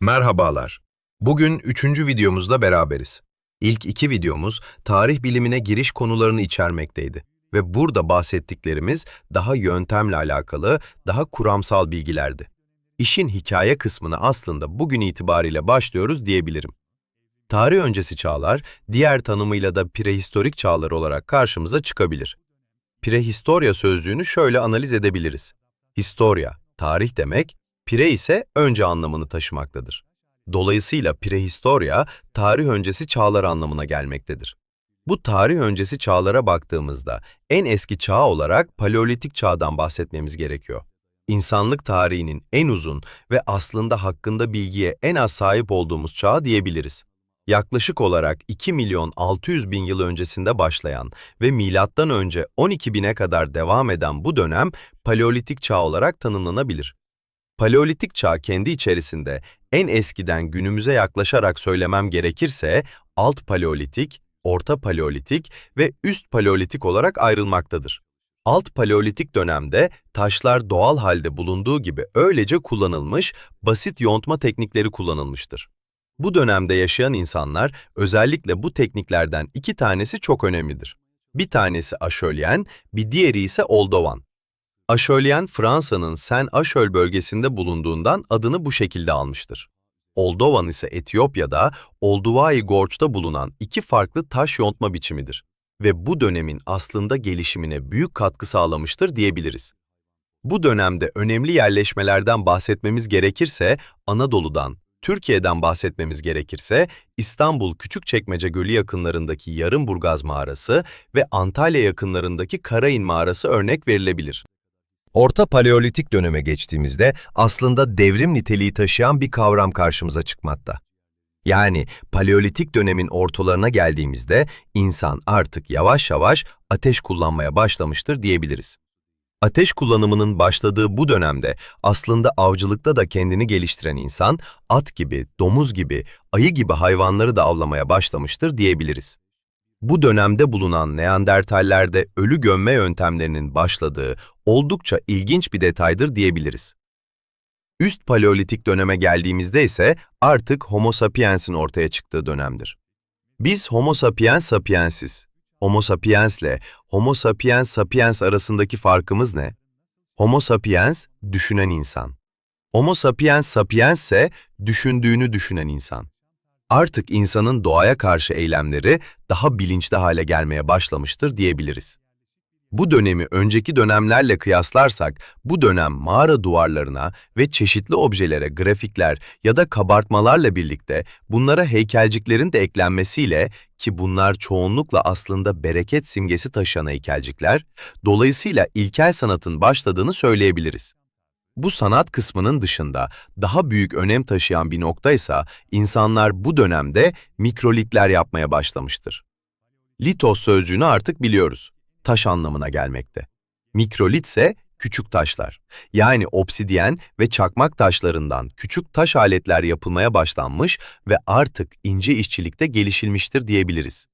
Merhabalar. Bugün üçüncü videomuzda beraberiz. İlk iki videomuz tarih bilimine giriş konularını içermekteydi ve burada bahsettiklerimiz daha yöntemle alakalı, daha kuramsal bilgilerdi. İşin hikaye kısmını aslında bugün itibariyle başlıyoruz diyebilirim. Tarih öncesi çağlar, diğer tanımıyla da prehistorik çağlar olarak karşımıza çıkabilir. Prehistorya sözcüğünü şöyle analiz edebiliriz. Historia, tarih demek, pre ise önce anlamını taşımaktadır. Dolayısıyla prehistorya, tarih öncesi çağlar anlamına gelmektedir. Bu tarih öncesi çağlara baktığımızda en eski çağ olarak Paleolitik çağdan bahsetmemiz gerekiyor. İnsanlık tarihinin en uzun ve aslında hakkında bilgiye en az sahip olduğumuz çağ diyebiliriz. Yaklaşık olarak 2 milyon 600 bin yıl öncesinde başlayan ve milattan önce 12 bine kadar devam eden bu dönem Paleolitik çağ olarak tanımlanabilir. Paleolitik çağ kendi içerisinde en eskiden günümüze yaklaşarak söylemem gerekirse alt paleolitik, orta paleolitik ve üst paleolitik olarak ayrılmaktadır. Alt paleolitik dönemde taşlar doğal halde bulunduğu gibi öylece kullanılmış, basit yontma teknikleri kullanılmıştır. Bu dönemde yaşayan insanlar özellikle bu tekniklerden iki tanesi çok önemlidir. Bir tanesi aşölyen, bir diğeri ise oldovan. Aşölyen Fransa'nın Sen-Aşöl bölgesinde bulunduğundan adını bu şekilde almıştır. Oldovan ise Etiyopya'da Olduvai Gorge'da bulunan iki farklı taş yontma biçimidir ve bu dönemin aslında gelişimine büyük katkı sağlamıştır diyebiliriz. Bu dönemde önemli yerleşmelerden bahsetmemiz gerekirse Anadolu'dan, Türkiye'den bahsetmemiz gerekirse İstanbul Küçükçekmece Gölü yakınlarındaki Yarımburgaz Mağarası ve Antalya yakınlarındaki Karain Mağarası örnek verilebilir. Orta Paleolitik döneme geçtiğimizde aslında devrim niteliği taşıyan bir kavram karşımıza çıkmakta. Yani Paleolitik dönemin ortalarına geldiğimizde insan artık yavaş yavaş ateş kullanmaya başlamıştır diyebiliriz. Ateş kullanımının başladığı bu dönemde aslında avcılıkta da kendini geliştiren insan at gibi, domuz gibi, ayı gibi hayvanları da avlamaya başlamıştır diyebiliriz. Bu dönemde bulunan Neandertallerde ölü gömme yöntemlerinin başladığı oldukça ilginç bir detaydır diyebiliriz. Üst Paleolitik döneme geldiğimizde ise artık Homo sapiens'in ortaya çıktığı dönemdir. Biz Homo sapiens sapiensiz. Homo sapiens'le Homo sapiens sapiens arasındaki farkımız ne? Homo sapiens, düşünen insan. Homo sapiens sapiens ise düşündüğünü düşünen insan. Artık insanın doğaya karşı eylemleri daha bilinçli hale gelmeye başlamıştır diyebiliriz. Bu dönemi önceki dönemlerle kıyaslarsak, bu dönem mağara duvarlarına ve çeşitli objelere grafikler ya da kabartmalarla birlikte bunlara heykelciklerin de eklenmesiyle ki bunlar çoğunlukla aslında bereket simgesi taşıyan heykelcikler, dolayısıyla ilkel sanatın başladığını söyleyebiliriz. Bu sanat kısmının dışında daha büyük önem taşıyan bir noktaysa insanlar bu dönemde mikrolitler yapmaya başlamıştır. Litos sözcüğünü artık biliyoruz. Taş anlamına gelmekte. Mikrolit ise küçük taşlar. Yani obsidyen ve çakmak taşlarından küçük taş aletler yapılmaya başlanmış ve artık ince işçilikte gelişilmiştir diyebiliriz.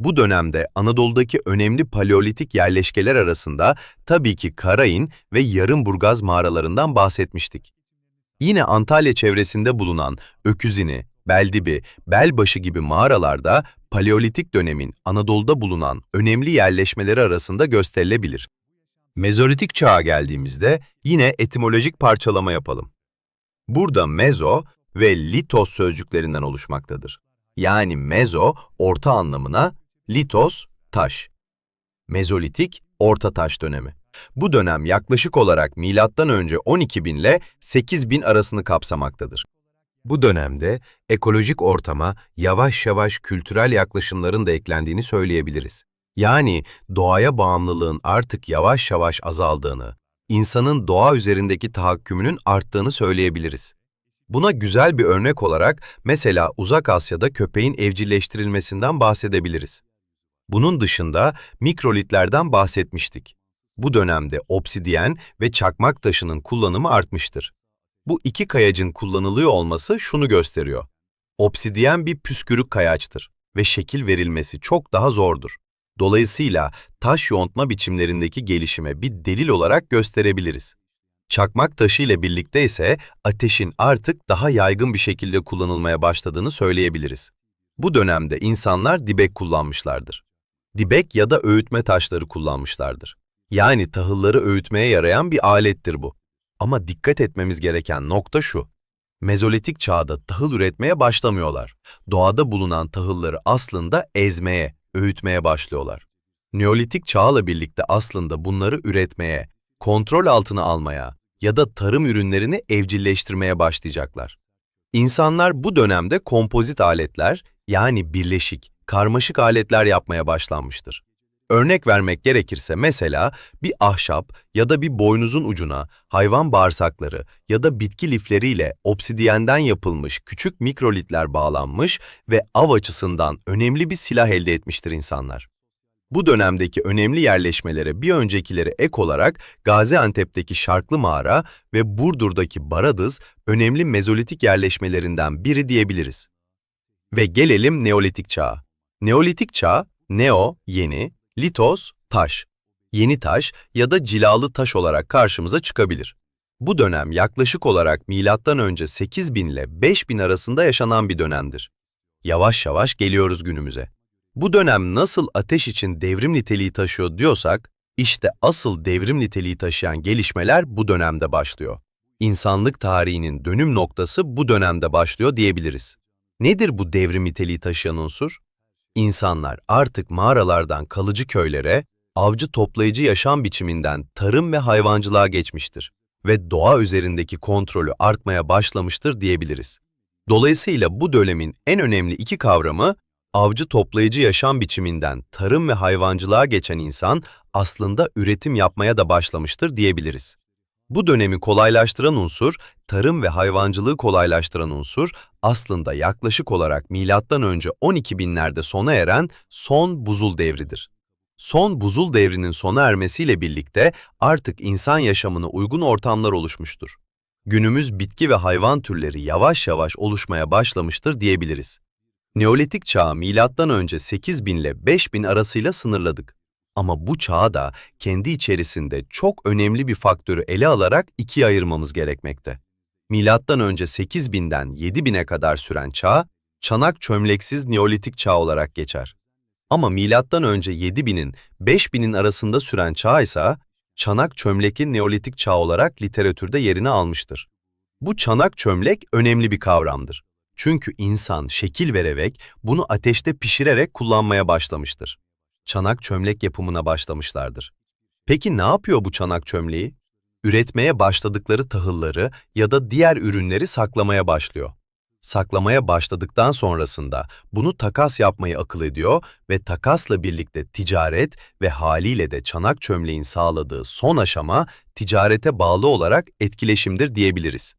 Bu dönemde Anadolu'daki önemli paleolitik yerleşkeler arasında tabii ki Karain ve Yarımburgaz mağaralarından bahsetmiştik. Yine Antalya çevresinde bulunan Öküzini, Beldibi, Belbaşı gibi mağaralarda Paleolitik dönemin Anadolu'da bulunan önemli yerleşmeleri arasında gösterilebilir. Mezolitik çağa geldiğimizde yine etimolojik parçalama yapalım. Burada mezo ve litos sözcüklerinden oluşmaktadır. Yani mezo orta anlamına, litos taş. Mezolitik orta taş dönemi. Bu dönem yaklaşık olarak milattan önce 12.000 ile 8.000 arasını kapsamaktadır. Bu dönemde ekolojik ortama yavaş yavaş kültürel yaklaşımların da eklendiğini söyleyebiliriz. Yani doğaya bağımlılığın artık yavaş yavaş azaldığını, insanın doğa üzerindeki tahakkümünün arttığını söyleyebiliriz. Buna güzel bir örnek olarak mesela Uzak Asya'da köpeğin evcilleştirilmesinden bahsedebiliriz. Bunun dışında mikrolitlerden bahsetmiştik. Bu dönemde obsidyen ve çakmak taşının kullanımı artmıştır. Bu iki kayacın kullanılıyor olması şunu gösteriyor. Obsidyen bir püskürük kayaçtır ve şekil verilmesi çok daha zordur. Dolayısıyla taş yontma biçimlerindeki gelişime bir delil olarak gösterebiliriz. Çakmak taşı ile birlikte ise ateşin artık daha yaygın bir şekilde kullanılmaya başladığını söyleyebiliriz. Bu dönemde insanlar dibek kullanmışlardır. Dibek ya da öğütme taşları kullanmışlardır. Yani tahılları öğütmeye yarayan bir alettir bu. Ama dikkat etmemiz gereken nokta şu. Mezolitik çağda tahıl üretmeye başlamıyorlar. Doğada bulunan tahılları aslında ezmeye, öğütmeye başlıyorlar. Neolitik çağla birlikte aslında bunları üretmeye, kontrol altına almaya ya da tarım ürünlerini evcilleştirmeye başlayacaklar. İnsanlar bu dönemde kompozit aletler yani birleşik, karmaşık aletler yapmaya başlanmıştır. Örnek vermek gerekirse mesela bir ahşap ya da bir boynuzun ucuna hayvan bağırsakları ya da bitki lifleriyle obsidiyenden yapılmış küçük mikrolitler bağlanmış ve av açısından önemli bir silah elde etmiştir insanlar. Bu dönemdeki önemli yerleşmelere bir öncekileri ek olarak Gaziantep'teki Şarklı Mağara ve Burdur'daki Baradız önemli mezolitik yerleşmelerinden biri diyebiliriz. Ve gelelim Neolitik çağa. Neolitik çağ, neo, yeni, litos, taş. Yeni taş ya da cilalı taş olarak karşımıza çıkabilir. Bu dönem yaklaşık olarak milattan önce 8000 ile 5000 arasında yaşanan bir dönemdir. Yavaş yavaş geliyoruz günümüze. Bu dönem nasıl ateş için devrim niteliği taşıyor diyorsak, işte asıl devrim niteliği taşıyan gelişmeler bu dönemde başlıyor. İnsanlık tarihinin dönüm noktası bu dönemde başlıyor diyebiliriz. Nedir bu devrim niteliği taşıyan unsur? İnsanlar artık mağaralardan kalıcı köylere, avcı toplayıcı yaşam biçiminden tarım ve hayvancılığa geçmiştir ve doğa üzerindeki kontrolü artmaya başlamıştır diyebiliriz. Dolayısıyla bu dönemin en önemli iki kavramı avcı toplayıcı yaşam biçiminden tarım ve hayvancılığa geçen insan aslında üretim yapmaya da başlamıştır diyebiliriz. Bu dönemi kolaylaştıran unsur, tarım ve hayvancılığı kolaylaştıran unsur aslında yaklaşık olarak milattan önce 12 binlerde sona eren son buzul devridir. Son buzul devrinin sona ermesiyle birlikte artık insan yaşamına uygun ortamlar oluşmuştur. Günümüz bitki ve hayvan türleri yavaş yavaş oluşmaya başlamıştır diyebiliriz. Neolitik çağı milattan önce 8000 ile 5000 arasıyla sınırladık. Ama bu çağı da kendi içerisinde çok önemli bir faktörü ele alarak ikiye ayırmamız gerekmekte. Milattan önce 8000'den 7000'e kadar süren çağ, çanak çömleksiz Neolitik çağ olarak geçer. Ama milattan önce 7000'in 5000'in arasında süren çağ ise çanak çömlekli Neolitik çağ olarak literatürde yerini almıştır. Bu çanak çömlek önemli bir kavramdır. Çünkü insan şekil vererek bunu ateşte pişirerek kullanmaya başlamıştır. Çanak çömlek yapımına başlamışlardır. Peki ne yapıyor bu çanak çömleği? Üretmeye başladıkları tahılları ya da diğer ürünleri saklamaya başlıyor. Saklamaya başladıktan sonrasında bunu takas yapmayı akıl ediyor ve takasla birlikte ticaret ve haliyle de çanak çömleğin sağladığı son aşama ticarete bağlı olarak etkileşimdir diyebiliriz.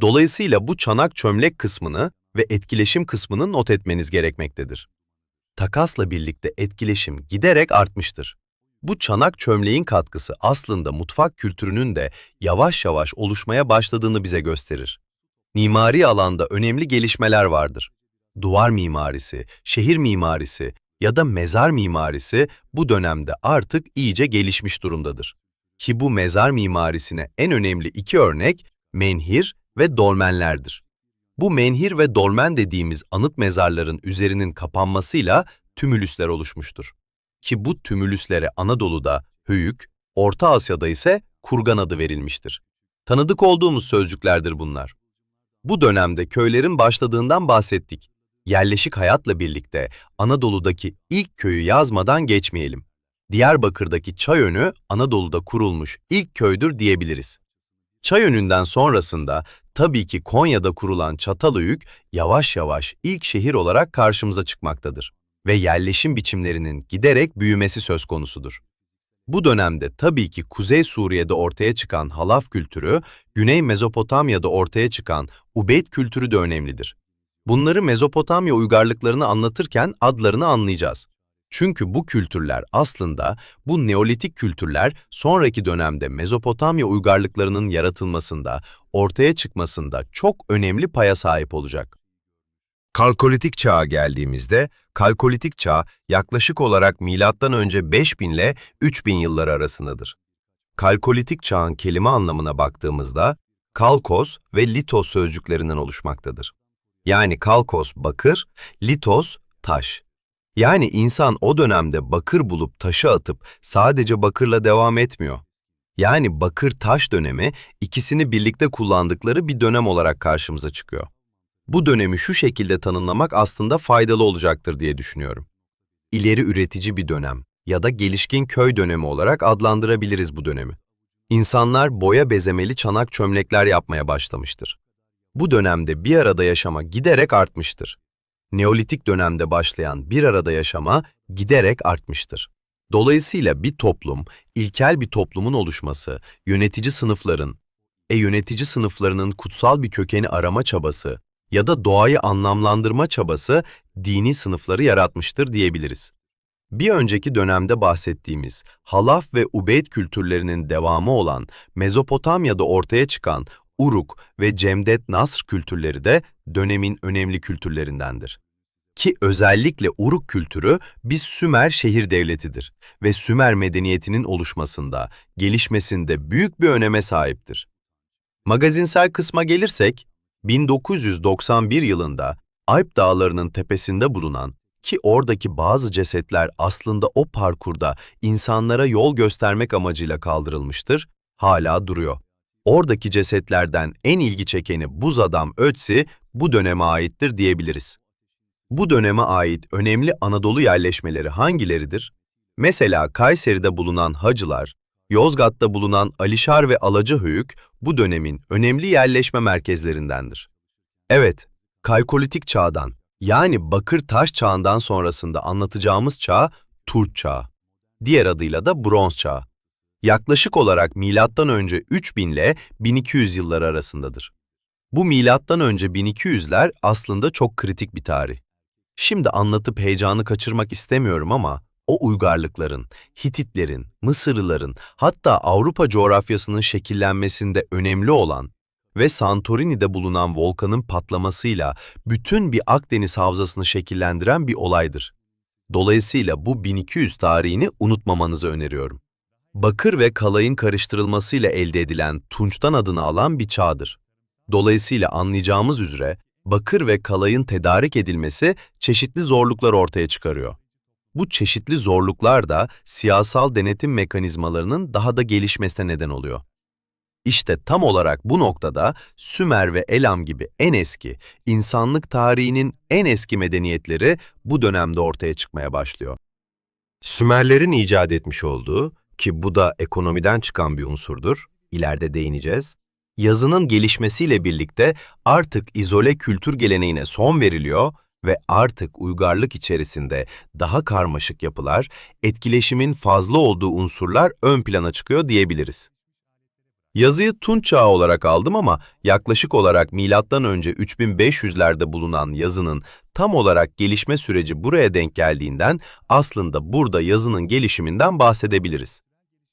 Dolayısıyla bu çanak çömlek kısmını ve etkileşim kısmını not etmeniz gerekmektedir. Takasla birlikte etkileşim giderek artmıştır. Bu çanak çömleğin katkısı aslında mutfak kültürünün de yavaş yavaş oluşmaya başladığını bize gösterir. Mimari alanda önemli gelişmeler vardır. Duvar mimarisi, şehir mimarisi ya da mezar mimarisi bu dönemde artık iyice gelişmiş durumdadır. Ki bu mezar mimarisine en önemli iki örnek menhir ve dolmenlerdir. Bu menhir ve dolmen dediğimiz anıt mezarların üzerinin kapanmasıyla tümülüsler oluşmuştur. Ki bu tümülüslere Anadolu'da höyük, Orta Asya'da ise kurgan adı verilmiştir. Tanıdık olduğumuz sözcüklerdir bunlar. Bu dönemde köylerin başladığından bahsettik. Yerleşik hayatla birlikte Anadolu'daki ilk köyü yazmadan geçmeyelim. Diyarbakır'daki Çayönü Anadolu'da kurulmuş ilk köydür diyebiliriz. Çayönü'nden sonrasında tabii ki Konya'da kurulan Çatalhöyük yavaş yavaş ilk şehir olarak karşımıza çıkmaktadır ve yerleşim biçimlerinin giderek büyümesi söz konusudur. Bu dönemde tabii ki Kuzey Suriye'de ortaya çıkan halaf kültürü, Güney Mezopotamya'da ortaya çıkan Ubeyd kültürü de önemlidir. Bunları Mezopotamya uygarlıklarını anlatırken adlarını anlayacağız. Çünkü bu kültürler aslında bu Neolitik kültürler sonraki dönemde Mezopotamya uygarlıklarının yaratılmasında, ortaya çıkmasında çok önemli paya sahip olacak. Kalkolitik çağa geldiğimizde, Kalkolitik çağ yaklaşık olarak önce 5000 ile 3000 yılları arasındadır. Kalkolitik çağın kelime anlamına baktığımızda kalkos ve litos sözcüklerinden oluşmaktadır. Yani kalkos bakır, litos taş. Yani insan o dönemde bakır bulup taşı atıp sadece bakırla devam etmiyor. Yani bakır taş dönemi ikisini birlikte kullandıkları bir dönem olarak karşımıza çıkıyor. Bu dönemi şu şekilde tanımlamak aslında faydalı olacaktır diye düşünüyorum. İleri üretici bir dönem ya da gelişkin köy dönemi olarak adlandırabiliriz bu dönemi. İnsanlar boya bezemeli çanak çömlekler yapmaya başlamıştır. Bu dönemde bir arada yaşama giderek artmıştır. Neolitik dönemde başlayan bir arada yaşama giderek artmıştır. Dolayısıyla bir toplum, ilkel bir toplumun oluşması, yönetici sınıfların, e yönetici sınıflarının kutsal bir kökeni arama çabası ya da doğayı anlamlandırma çabası dini sınıfları yaratmıştır diyebiliriz. Bir önceki dönemde bahsettiğimiz Halaf ve Ubeyd kültürlerinin devamı olan Mezopotamya'da ortaya çıkan Uruk ve Cemdet Nasr kültürleri de dönemin önemli kültürlerindendir. Ki özellikle Uruk kültürü bir Sümer şehir devletidir ve Sümer medeniyetinin oluşmasında, gelişmesinde büyük bir öneme sahiptir. Magazinsel kısma gelirsek, 1991 yılında Alp Dağları'nın tepesinde bulunan ki oradaki bazı cesetler aslında o parkurda insanlara yol göstermek amacıyla kaldırılmıştır, hala duruyor. Oradaki cesetlerden en ilgi çekeni buz adam Ötzi bu döneme aittir diyebiliriz. Bu döneme ait önemli Anadolu yerleşmeleri hangileridir? Mesela Kayseri'de bulunan Hacılar, Yozgat'ta bulunan Alişar ve Alacahöyük bu dönemin önemli yerleşme merkezlerindendir. Evet, Kalkolitik çağdan yani bakır taş çağından sonrasında anlatacağımız çağ Turç çağı. Diğer adıyla da Bronz çağı. Yaklaşık olarak milattan önce 3000 ile 1200 yılları arasındadır. Bu milattan önce 1200'ler aslında çok kritik bir tarih. Şimdi anlatıp heyecanı kaçırmak istemiyorum ama o uygarlıkların, Hititlerin, Mısırlıların hatta Avrupa coğrafyasının şekillenmesinde önemli olan ve Santorini'de bulunan volkanın patlamasıyla bütün bir Akdeniz havzasını şekillendiren bir olaydır. Dolayısıyla bu 1200 tarihini unutmamanızı öneriyorum. Bakır ve kalayın karıştırılmasıyla elde edilen tunçtan adını alan bir çağdır. Dolayısıyla anlayacağımız üzere bakır ve kalayın tedarik edilmesi çeşitli zorluklar ortaya çıkarıyor. Bu çeşitli zorluklar da siyasal denetim mekanizmalarının daha da gelişmesine neden oluyor. İşte tam olarak bu noktada Sümer ve Elam gibi en eski, insanlık tarihinin en eski medeniyetleri bu dönemde ortaya çıkmaya başlıyor. Sümerlerin icat etmiş olduğu, ki bu da ekonomiden çıkan bir unsurdur, ileride değineceğiz, yazının gelişmesiyle birlikte artık izole kültür geleneğine son veriliyor ve artık uygarlık içerisinde daha karmaşık yapılar, etkileşimin fazla olduğu unsurlar ön plana çıkıyor diyebiliriz. Yazıyı Tunç Çağı olarak aldım ama yaklaşık olarak önce 3500'lerde bulunan yazının tam olarak gelişme süreci buraya denk geldiğinden aslında burada yazının gelişiminden bahsedebiliriz.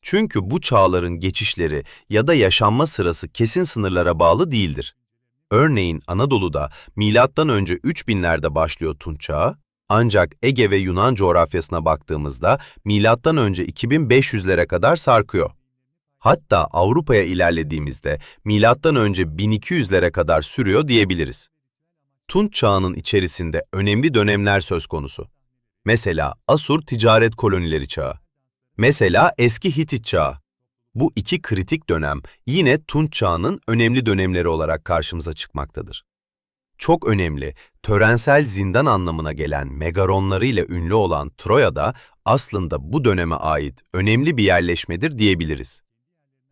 Çünkü bu çağların geçişleri ya da yaşanma sırası kesin sınırlara bağlı değildir. Örneğin Anadolu'da önce 3000'lerde başlıyor Tunç Çağı, ancak Ege ve Yunan coğrafyasına baktığımızda önce 2500'lere kadar sarkıyor. Hatta Avrupa'ya ilerlediğimizde önce 1200'lere kadar sürüyor diyebiliriz. Tunç çağının içerisinde önemli dönemler söz konusu. Mesela Asur ticaret kolonileri çağı. Mesela eski Hitit çağı. Bu iki kritik dönem yine Tunç çağının önemli dönemleri olarak karşımıza çıkmaktadır. Çok önemli, törensel zindan anlamına gelen megaronlarıyla ünlü olan Troya'da aslında bu döneme ait önemli bir yerleşmedir diyebiliriz.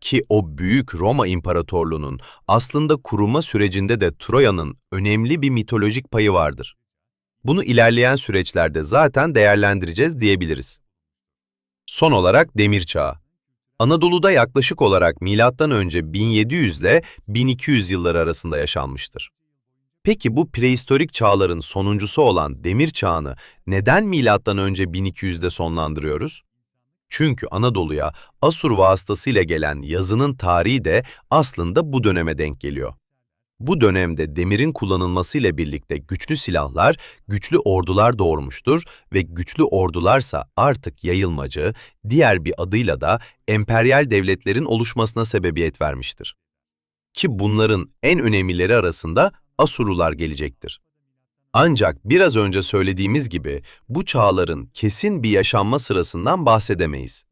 Ki o büyük Roma İmparatorluğu'nun aslında kurulma sürecinde de Troya'nın önemli bir mitolojik payı vardır. Bunu ilerleyen süreçlerde zaten değerlendireceğiz diyebiliriz. Son olarak Demir Çağı. Anadolu'da yaklaşık olarak önce 1700 ile 1200 yılları arasında yaşanmıştır. Peki bu prehistorik çağların sonuncusu olan Demir Çağı'nı neden önce 1200'de sonlandırıyoruz? Çünkü Anadolu'ya Asur vasıtasıyla gelen yazının tarihi de aslında bu döneme denk geliyor. Bu dönemde demirin kullanılmasıyla birlikte güçlü silahlar, güçlü ordular doğurmuştur ve güçlü ordularsa artık yayılmacı, diğer bir adıyla da emperyal devletlerin oluşmasına sebebiyet vermiştir. Ki bunların en önemlileri arasında Asurlular gelecektir. Ancak biraz önce söylediğimiz gibi bu çağların kesin bir yaşanma sırasından bahsedemeyiz.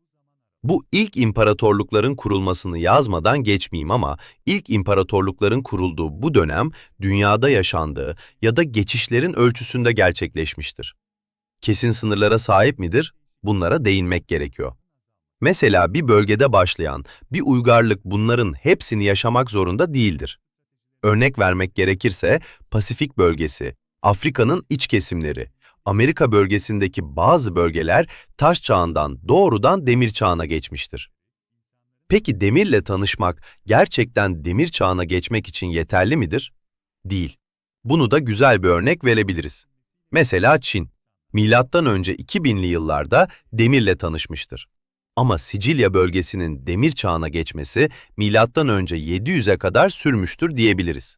Bu ilk imparatorlukların kurulmasını yazmadan geçmeyeyim ama ilk imparatorlukların kurulduğu bu dönem dünyada yaşandığı ya da geçişlerin ölçüsünde gerçekleşmiştir. Kesin sınırlara sahip midir? Bunlara değinmek gerekiyor. Mesela bir bölgede başlayan bir uygarlık bunların hepsini yaşamak zorunda değildir. Örnek vermek gerekirse Pasifik bölgesi, Afrika'nın iç kesimleri, Amerika bölgesindeki bazı bölgeler taş çağından doğrudan demir çağına geçmiştir. Peki demirle tanışmak gerçekten demir çağına geçmek için yeterli midir? Değil. Bunu da güzel bir örnek verebiliriz. Mesela Çin, milattan önce 2000'li yıllarda demirle tanışmıştır. Ama Sicilya bölgesinin demir çağına geçmesi milattan önce 700'e kadar sürmüştür diyebiliriz.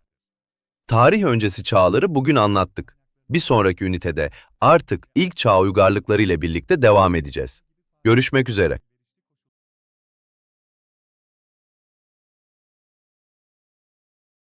Tarih öncesi çağları bugün anlattık. Bir sonraki ünitede artık ilk çağ uygarlıkları ile birlikte devam edeceğiz. Görüşmek üzere.